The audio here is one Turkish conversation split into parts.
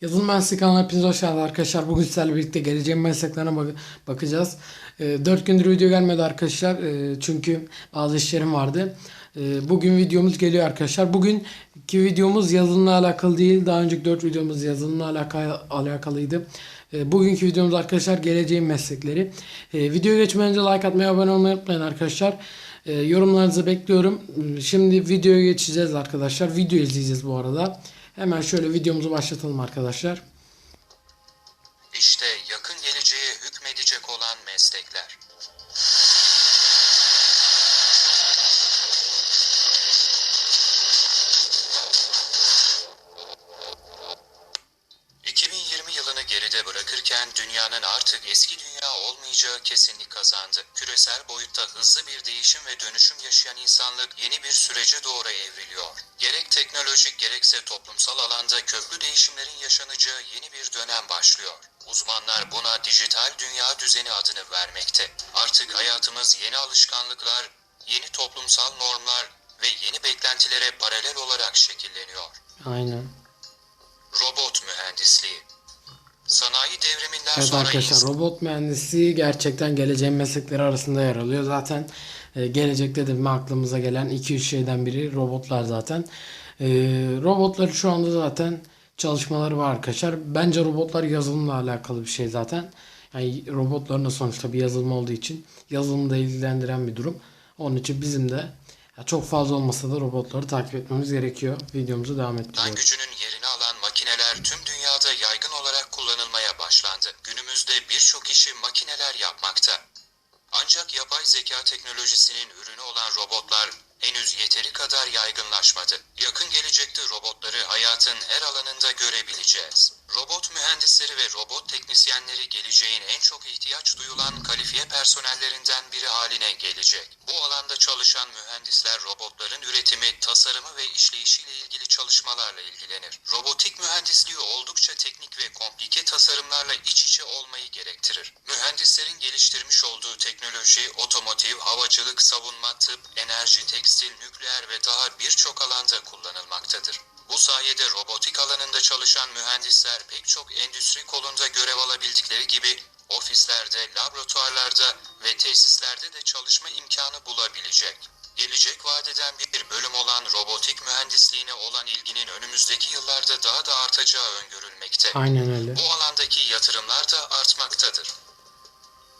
Yazılım Mühendisliği kanalına hepiniz hoş geldiniz arkadaşlar. Bugün sizlerle birlikte geleceğin mesleklerine bak- bakacağız. 4 gündür video gelmedi arkadaşlar. E, çünkü bazı işlerim vardı. E, bugün videomuz geliyor arkadaşlar. Bugünkü videomuz yazılımla alakalı değil. Daha önceki 4 videomuz yazılımla alaka- alakalıydı. E, bugünkü videomuz arkadaşlar geleceğin meslekleri. E, videoya geçmeden önce like atmayı, abone olmayı unutmayın arkadaşlar. E, yorumlarınızı bekliyorum. E, Şimdi videoya geçeceğiz arkadaşlar. Video izleyeceğiz bu arada. Hemen şöyle videomuzu başlatalım arkadaşlar. İşte dünyanın artık eski dünya olmayacağı kesinlik kazandı. Küresel boyutta hızlı bir değişim ve dönüşüm yaşayan insanlık yeni bir sürece doğru evriliyor. Gerek teknolojik gerekse toplumsal alanda köklü değişimlerin yaşanacağı yeni bir dönem başlıyor. Uzmanlar buna dijital dünya düzeni adını vermekte. Artık hayatımız yeni alışkanlıklar, yeni toplumsal normlar ve yeni beklentilere paralel olarak şekilleniyor. Aynen. Evet sonra arkadaşlar robot mühendisliği gerçekten geleceğin meslekleri arasında yer alıyor. Zaten e, gelecekte de mi aklımıza gelen 2-3 şeyden biri robotlar zaten. E, robotları şu anda zaten çalışmaları var arkadaşlar. Bence robotlar yazılımla alakalı bir şey zaten. Yani robotların da sonuçta bir yazılım olduğu için yazılımı da ilgilendiren bir durum. Onun için bizim de çok fazla olmasa da robotları takip etmemiz gerekiyor. Videomuzu devam ettiriyoruz. gücünün yerini teknolojisinin ürünü olan robotlar henüz yeteri kadar yaygınlaşmadı. Yakın gelecekte robotları hayatın her alanında görebileceğiz. Robot mühendisleri ve robot teknisyenleri geleceğin en çok ihtiyaç duyulan kalifiye personellerinden biri haline gelecek. Bu alanda çalışan mühendisler robotların üretimi, tasarımı ve işleyişiyle ilgili çalışmalarla ilgilenir. Robotik mühendisliği oldukça teknik ve komplike tasarımlarla iç içe olmayı gerektirir. Mühendislerin geliştirmiş olduğu teknoloji, otomotiv, havacılık, savunma, tıp, enerji, tekstil, nükleer ve daha birçok alanda kullanılmaktadır. Sayede robotik alanında çalışan mühendisler pek çok endüstri kolunda görev alabildikleri gibi ofislerde, laboratuvarlarda ve tesislerde de çalışma imkanı bulabilecek. Gelecek vadeden bir bölüm olan robotik mühendisliğine olan ilginin önümüzdeki yıllarda daha da artacağı öngörülmekte. Aynen öyle. Bu alandaki yatırımlar da artmaktadır.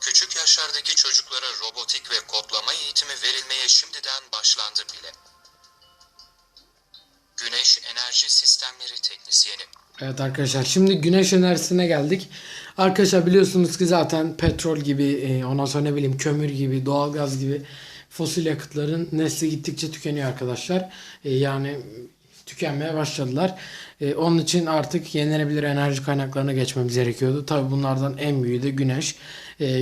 Küçük yaşlardaki çocuklara robotik ve kodlama eğitimi verilmeye şimdiden başlandı bile. Güneş Enerji Sistemleri Teknisyeni Evet arkadaşlar şimdi güneş enerjisine geldik. Arkadaşlar biliyorsunuz ki zaten petrol gibi e, ondan sonra ne bileyim kömür gibi doğalgaz gibi fosil yakıtların nesli gittikçe tükeniyor arkadaşlar. E, yani tükenmeye başladılar. E, onun için artık yenilenebilir enerji kaynaklarına geçmemiz gerekiyordu. Tabi bunlardan en büyüğü de güneş.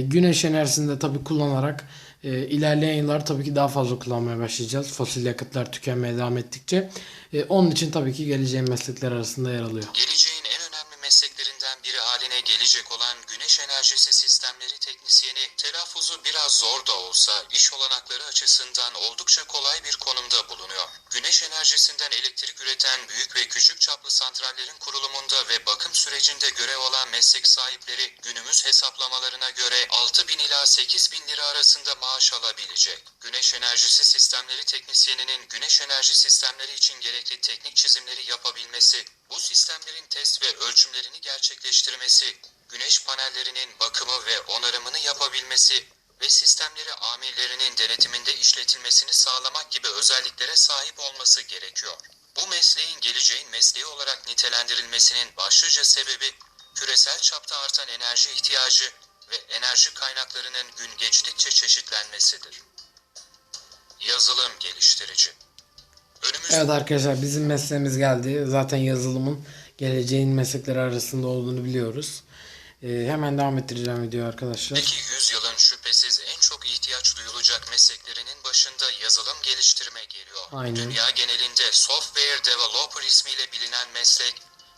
Güneş enerjisini de tabi kullanarak e, ilerleyen yıllar tabii ki daha fazla kullanmaya başlayacağız. Fosil yakıtlar tükenmeye devam ettikçe. E, onun için tabii ki geleceğin meslekler arasında yer alıyor. Geleceğin en önemli mesleklerinden biri haline gelecek olan güneş enerjisi sistemleri teknisyeni telaffuzu biraz zor da olsa iş olanakları açısından oldukça kolay bir konumda bulunuyor. Güneş enerjisinden elektrik üreten büyük ve küçük çaplı santrallerin kurulumunda ve bakım sürecinde görev alan meslek sahipleri günümüz hesaplamalarına göre 6 bin ila 8 bin lira arasında maaş alabilecek. Güneş enerjisi sistemleri teknisyeninin güneş enerji sistemleri için gerekli teknik çizimleri yapabilmesi, bu sistemlerin test ve ölçümlerini gerçekleştirmesi, güneş panellerinin bakımı ve onarımını yapabilmesi ve sistemleri amirlerinin denetiminde işletilmesini sağlamak gibi özelliklere sahip olması gerekiyor. Bu mesleğin geleceğin mesleği olarak nitelendirilmesinin başlıca sebebi küresel çapta artan enerji ihtiyacı ve enerji kaynaklarının gün geçtikçe çeşitlenmesidir. Yazılım geliştirici Önümüzde Evet arkadaşlar bizim mesleğimiz geldi. Zaten yazılımın geleceğin meslekleri arasında olduğunu biliyoruz. E, hemen devam ettireceğim videoyu arkadaşlar. Peki yüzyılın şüphesiz en çok ihtiyaç duyulacak mesleklerinin başında yazılım geliştirme geliyor. Aynen. Dünya genelinde software developer ismiyle bilinen meslek,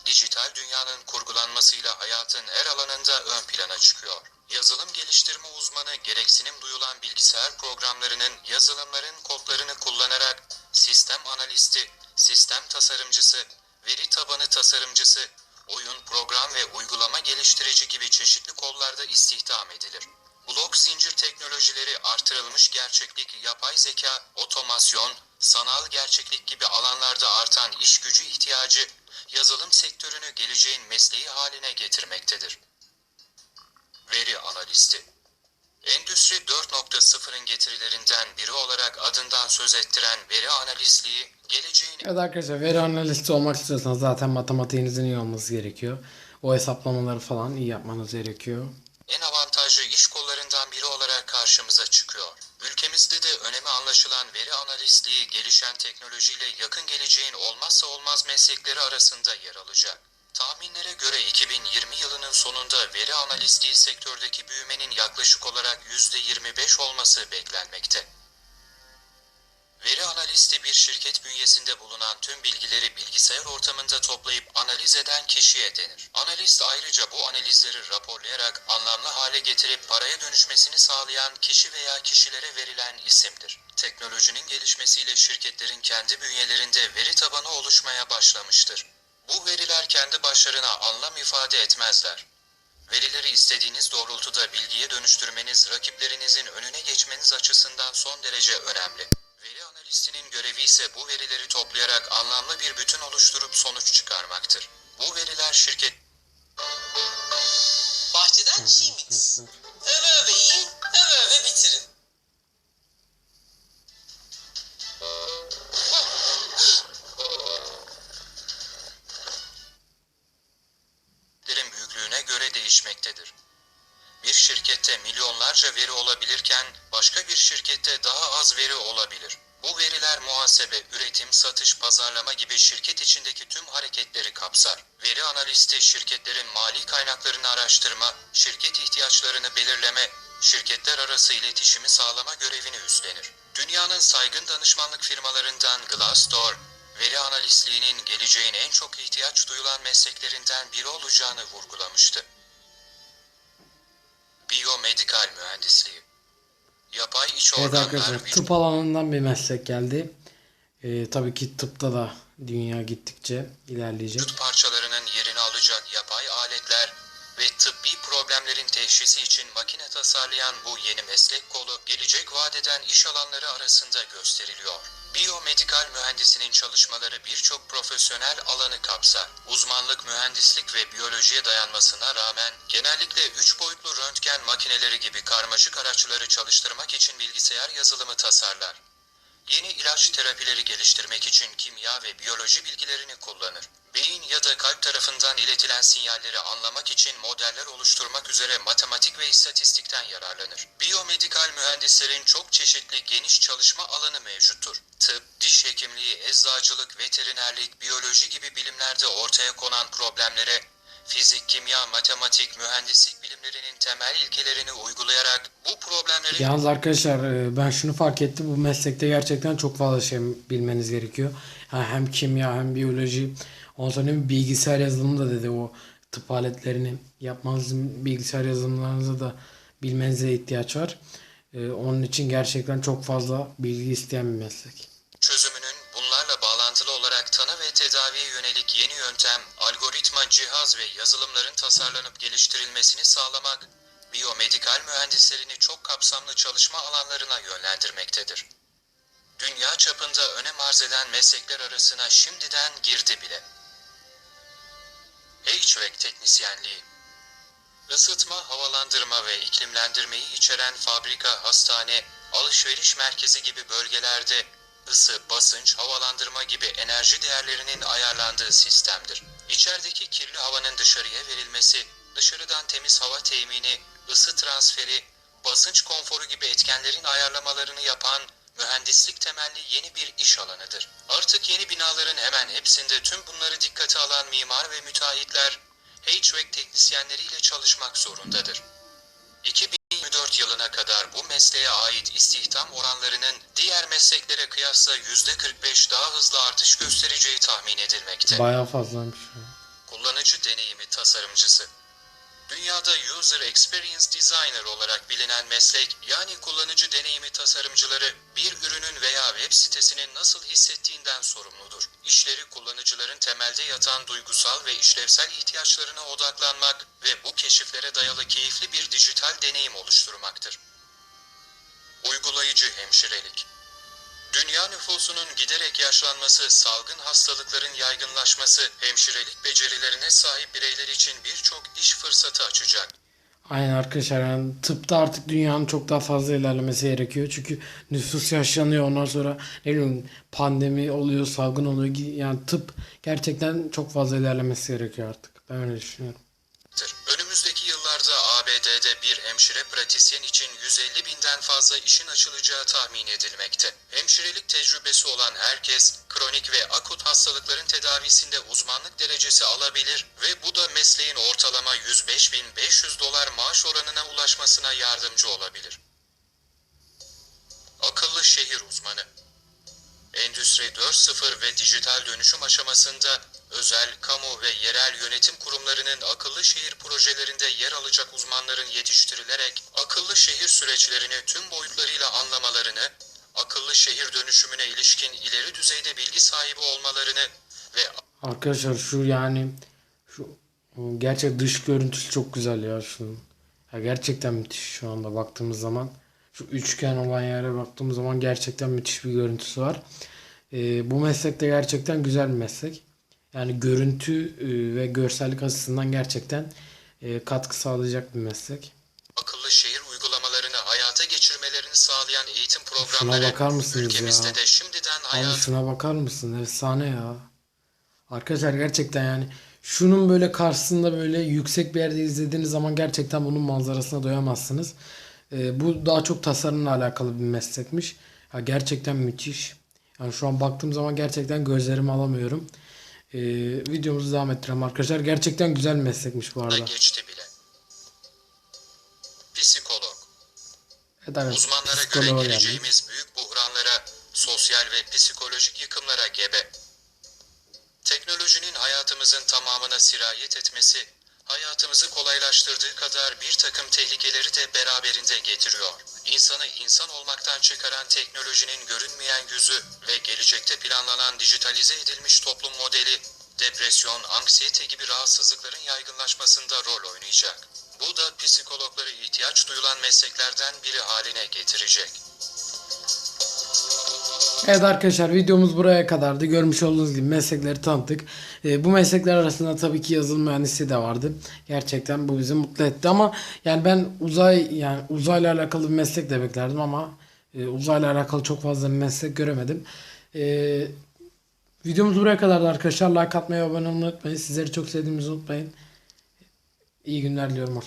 dijital dünyanın kurgulanmasıyla hayatın her alanında ön plana çıkıyor. Yazılım geliştirme uzmanı gereksinim duyulan bilgisayar programlarının yazılımların kodlarını kullanarak sistem analisti, sistem tasarımcısı, veri tabanı tasarımcısı, oyun, program ve uygulama geliştirici gibi çeşitli kollarda istihdam edilir. Blok zincir teknolojileri artırılmış gerçeklik, yapay zeka, otomasyon, sanal gerçeklik gibi alanlarda artan iş gücü ihtiyacı, yazılım sektörünü geleceğin mesleği haline getirmektedir. Veri analisti Endüstri 4.0'ın getirilerinden biri olarak adından söz ettiren veri analistliği, geleceğin Evet arkadaşlar veri analisti olmak istiyorsanız zaten matematiğinizin iyi olması gerekiyor. O hesaplamaları falan iyi yapmanız gerekiyor. en avantajlı iş kollarından biri olarak karşımıza çıkıyor. Ülkemizde de önemi anlaşılan veri analistliği gelişen teknolojiyle yakın geleceğin olmazsa olmaz meslekleri arasında yer alacak. Tahminlere göre 2020 yılının sonunda veri analistliği sektördeki büyümenin yaklaşık olarak %25 olması beklenmekte. Veri analisti bir şirket bünyesinde bulunan tüm bilgileri bilgisayar ortamında toplayıp analiz eden kişiye denir. Analist ayrıca bu analizleri raporlayarak anlamlı hale getirip paraya dönüşmesini sağlayan kişi veya kişilere verilen isimdir. Teknolojinin gelişmesiyle şirketlerin kendi bünyelerinde veri tabanı oluşmaya başlamıştır. Bu veriler kendi başlarına anlam ifade etmezler. Verileri istediğiniz doğrultuda bilgiye dönüştürmeniz rakiplerinizin önüne geçmeniz açısından son derece önemli. Analistinin görevi ise bu verileri toplayarak anlamlı bir bütün oluşturup sonuç çıkarmaktır. Bu veriler şirket Bahçeden çiğ mix. Öve öve yiyin, öve öve bitirin. şirketlerin büyüklüğüne göre değişmektedir. Bir şirkette milyonlarca veri olabilirken başka bir şirkette daha az veri olabilir. Bu veriler muhasebe, üretim, satış, pazarlama gibi şirket içindeki tüm hareketleri kapsar. Veri analisti şirketlerin mali kaynaklarını araştırma, şirket ihtiyaçlarını belirleme, şirketler arası iletişimi sağlama görevini üstlenir. Dünyanın saygın danışmanlık firmalarından Glassdoor, veri analistliğinin geleceğin en çok ihtiyaç duyulan mesleklerinden biri olacağını vurgulamıştı. Biyomedikal mühendisliği iç Evet arkadaşlar vücut tıp alanından bir meslek geldi. Ee, tabii ki tıpta da dünya gittikçe ilerleyecek. vücut parçalarının yerini alacak yapay aletler ve tıbbi problemlerin teşhisi için makine tasarlayan bu yeni meslek kolu gelecek vadeden iş alanları arasında gösteriliyor. Biyomedikal mühendisinin çalışmaları birçok profesyonel alanı kapsar. Uzmanlık mühendislik ve biyolojiye dayanmasına rağmen genellikle 3 boyutlu röntgen makineleri gibi karmaşık araçları çalıştırmak için bilgisayar yazılımı tasarlar. Yeni ilaç terapileri geliştirmek için kimya ve biyoloji bilgilerini kullanır. Beyin ya da kalp tarafından iletilen sinyalleri anlamak için modeller oluşturmak üzere matematik ve istatistikten yararlanır. Biyomedikal mühendislerin çok çeşitli geniş çalışma alanı mevcuttur. Tıp, diş hekimliği, eczacılık, veterinerlik, biyoloji gibi bilimlerde ortaya konan problemlere fizik, kimya, matematik, mühendislik bilimlerinin temel ilkelerini uygulayarak bu problemleri Yalnız arkadaşlar e, ben şunu fark ettim. Bu meslekte gerçekten çok fazla şey bilmeniz gerekiyor. Yani hem kimya hem biyoloji. Ondan sonra bilgisayar yazılımı da dedi o tıp aletlerini yapmanız bilgisayar yazılımlarınızı da bilmenize ihtiyaç var. E, Onun için gerçekten çok fazla bilgi isteyen bir meslek. Cihaz ve yazılımların tasarlanıp geliştirilmesini sağlamak, biyomedikal mühendislerini çok kapsamlı çalışma alanlarına yönlendirmektedir. Dünya çapında önem arz eden meslekler arasına şimdiden girdi bile. HVAC teknisyenliği Isıtma, havalandırma ve iklimlendirmeyi içeren fabrika, hastane, alışveriş merkezi gibi bölgelerde ısı, basınç, havalandırma gibi enerji değerlerinin ayarlandığı sistemdir. İçerideki kirli havanın dışarıya verilmesi, dışarıdan temiz hava temini, ısı transferi, basınç konforu gibi etkenlerin ayarlamalarını yapan mühendislik temelli yeni bir iş alanıdır. Artık yeni binaların hemen hepsinde tüm bunları dikkate alan mimar ve müteahhitler HVAC teknisyenleriyle çalışmak zorundadır. 2024 yılına kadar bu mesleğe ait istihdam oranlarının diğer mesleklere kıyasla %45 daha hızlı artış göstereceği tahmin edilmekte. Bayağı fazlaymış. Kullanıcı deneyimi tasarımcısı User Experience Designer olarak bilinen meslek, yani kullanıcı deneyimi tasarımcıları bir ürünün veya web sitesinin nasıl hissettiğinden sorumludur. İşleri kullanıcıların temelde yatan duygusal ve işlevsel ihtiyaçlarına odaklanmak ve bu keşiflere dayalı keyifli bir dijital deneyim oluşturmaktır. Uygulayıcı hemşirelik Dünya nüfusunun giderek yaşlanması, salgın hastalıkların yaygınlaşması, hemşirelik becerilerine sahip bireyler için birçok iş fırsatı açacak. Aynen arkadaşlar yani tıpta artık dünyanın çok daha fazla ilerlemesi gerekiyor. Çünkü nüfus yaşlanıyor ondan sonra ne bileyim pandemi oluyor, salgın oluyor. Yani tıp gerçekten çok fazla ilerlemesi gerekiyor artık. Ben öyle düşünüyorum. Önümüzdeki ABD'de bir hemşire pratisyen için 150 binden fazla işin açılacağı tahmin edilmekte. Hemşirelik tecrübesi olan herkes, kronik ve akut hastalıkların tedavisinde uzmanlık derecesi alabilir ve bu da mesleğin ortalama 105.500 dolar maaş oranına ulaşmasına yardımcı olabilir. Akıllı şehir uzmanı Endüstri 4.0 ve dijital dönüşüm aşamasında özel, kamu ve yerel yönetim kurumlarının akıllı şehir projelerinde yer alacak uzmanların yetiştirilerek akıllı şehir süreçlerini tüm boyutlarıyla anlamalarını, akıllı şehir dönüşümüne ilişkin ileri düzeyde bilgi sahibi olmalarını ve Arkadaşlar şu yani şu gerçek dış görüntüsü çok güzel ya şunun. Ya gerçekten müthiş şu anda baktığımız zaman. Şu üçgen olan yere baktığımız zaman gerçekten müthiş bir görüntüsü var. Ee, bu meslek de gerçekten güzel bir meslek. Yani görüntü e, ve görsellik açısından gerçekten e, katkı sağlayacak bir meslek. akıllı şehir uygulamalarını hayata geçirmelerini sağlayan eğitim Şuna programları bakar mısınız ülkemizde ya? de şimdiden Abi hayat şuna bakar mısın? Efsane ya. Arkadaşlar gerçekten yani şunun böyle karşısında böyle yüksek bir yerde izlediğiniz zaman gerçekten bunun manzarasına doyamazsınız. Ee, bu daha çok tasarımla alakalı bir meslekmiş. Ya gerçekten müthiş. Yani şu an baktığım zaman gerçekten gözlerimi alamıyorum. Ee, videomuzu devam ettirelim arkadaşlar. Gerçekten güzel meslekmiş bu da arada. geçti bile. Psikolog Evet, evet, Uzmanlara göre geleceğimiz büyük buhranlara, sosyal ve psikolojik yıkımlara gebe. Teknolojinin hayatımızın tamamına sirayet etmesi, hayatımızı kolaylaştırdığı kadar bir takım tehlikeleri de beraberinde getiriyor. İnsanı insan olmaktan çıkaran teknolojinin görünmeyen yüzü ve gelecekte planlanan dijitalize edilmiş toplum modeli, depresyon, anksiyete gibi rahatsızlıkların yaygınlaşmasında rol oynayacak. Bu da psikologlara ihtiyaç duyulan mesleklerden biri haline getirecek. Evet arkadaşlar videomuz buraya kadardı. Görmüş olduğunuz gibi meslekleri tanıttık. Ee, bu meslekler arasında tabii ki yazılım mühendisi de vardı. Gerçekten bu bizi mutlu etti ama yani ben uzay yani uzayla alakalı bir meslek de beklerdim ama e, uzayla alakalı çok fazla bir meslek göremedim. Ee, videomuz buraya kadardı arkadaşlar. Like atmayı, abone olmayı unutmayın. Sizleri çok sevdiğimizi unutmayın. İyi günler diliyorum.